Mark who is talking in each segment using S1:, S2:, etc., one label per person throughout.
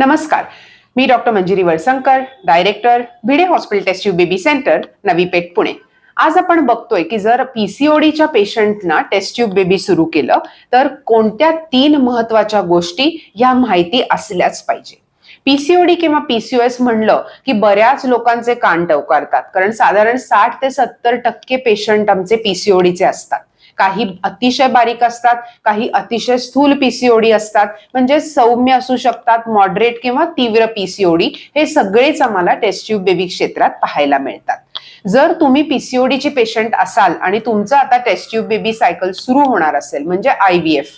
S1: नमस्कार. मी doctor Manjiri Walsangkar director Bhide hospital test tube baby centre Navi Peth Pune. आज आपण बघतोय की जर पीसीओडीच्या पेशंटना टेस्ट ट्यूब बेबी सुरू केलं तर कोणत्या तीन महत्त्वाच्या गोष्टी या माहिती असल्याच पाहिजे? पीसीओडी किंवा पीसीओएस म्हणलं की बऱ्याच लोकांचे कान टवकारतात. कारण साधारण साठ ते सत्तर टक्के पेशंट आमचे पीसीओडीचे असतात. काही अतिशय बारीक असतात काही अतिशय स्थूल पीसीओडी असतात. म्हणजे सौम्य असू शकतात मॉडरेट किंवा तीव्र पीसीओडी हे सगळेच आम्हाला टेस्ट ट्यूब बेबी क्षेत्रात पाहायला मिळतात. जर तुम्ही पीसीओडीची पेशंट असाल आणि तुमचं आता टेस्ट ट्यूब बेबी सायकल सुरू होणार असेल म्हणजे आय व्ही एफ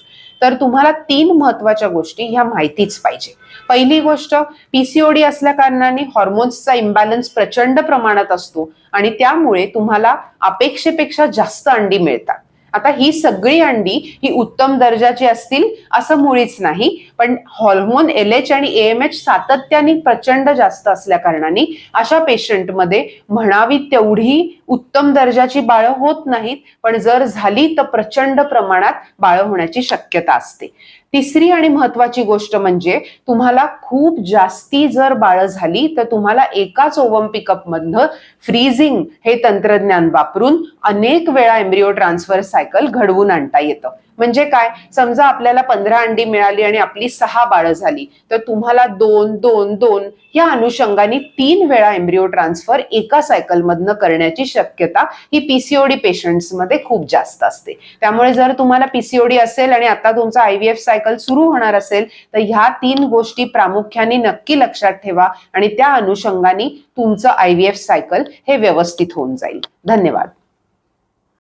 S1: तर तुम्हाला तीन महत्त्वाच्या गोष्टी ह्या माहितीच पाहिजे. पहिली गोष्ट पीसीओडी असल्या कारणाने हॉर्मोन्सचा इम्बॅलन्स प्रचंड प्रमाणात असतो आणि त्यामुळे तुम्हाला अपेक्षेपेक्षा जास्त अंडी मिळतात. आता ही सगळी अंडी ही उत्तम दर्जाची असतील असं मुळीच नाही. पण हॉर्मोन एल एच आणि एम एच सातत्याने प्रचंड जास्त असल्या कारणाने अशा पेशंटमध्ये म्हणावी तेवढी उत्तम दर्जाची बाळं होत नाहीत पण जर झाली तर प्रचंड प्रमाणात बाळं होण्याची शक्यता असते. तिसरी आणि महत्वाची गोष्ट म्हणजे तुम्हाला खूप जास्ती जर बाळं झाली तर तुम्हाला एकाच ओवम पिकअप मधनं फ्रीजिंग हे तंत्रज्ञान वापरून अनेक वेळा एम्ब्रिओ ट्रान्सफर सायकल घडवून आणता येतं. म्हणजे काय? समजा आपल्याला पंधरा अंडी मिळाली आणि आपली सहा बाळं झाली तर तुम्हाला दोन दोन दोन या अनुषंगाने तीन वेळा एम्ब्रिओ ट्रान्सफर एका सायकल मधनं करण्याची शक्यता ही पीसीओडी पेशंट्समध्ये खूप जास्त असते. त्यामुळे जर तुम्हाला पीसीओडी असेल आणि आता तुमचं आयव्हीएफ सायकल सुरू होणार असेल तर ह्या तीन गोष्टी प्रामुख्याने नक्की लक्षात ठेवा आणि त्या अनुषंगाने तुमचं आयव्हीएफ सायकल हे व्यवस्थित होऊन जाईल. धन्यवाद.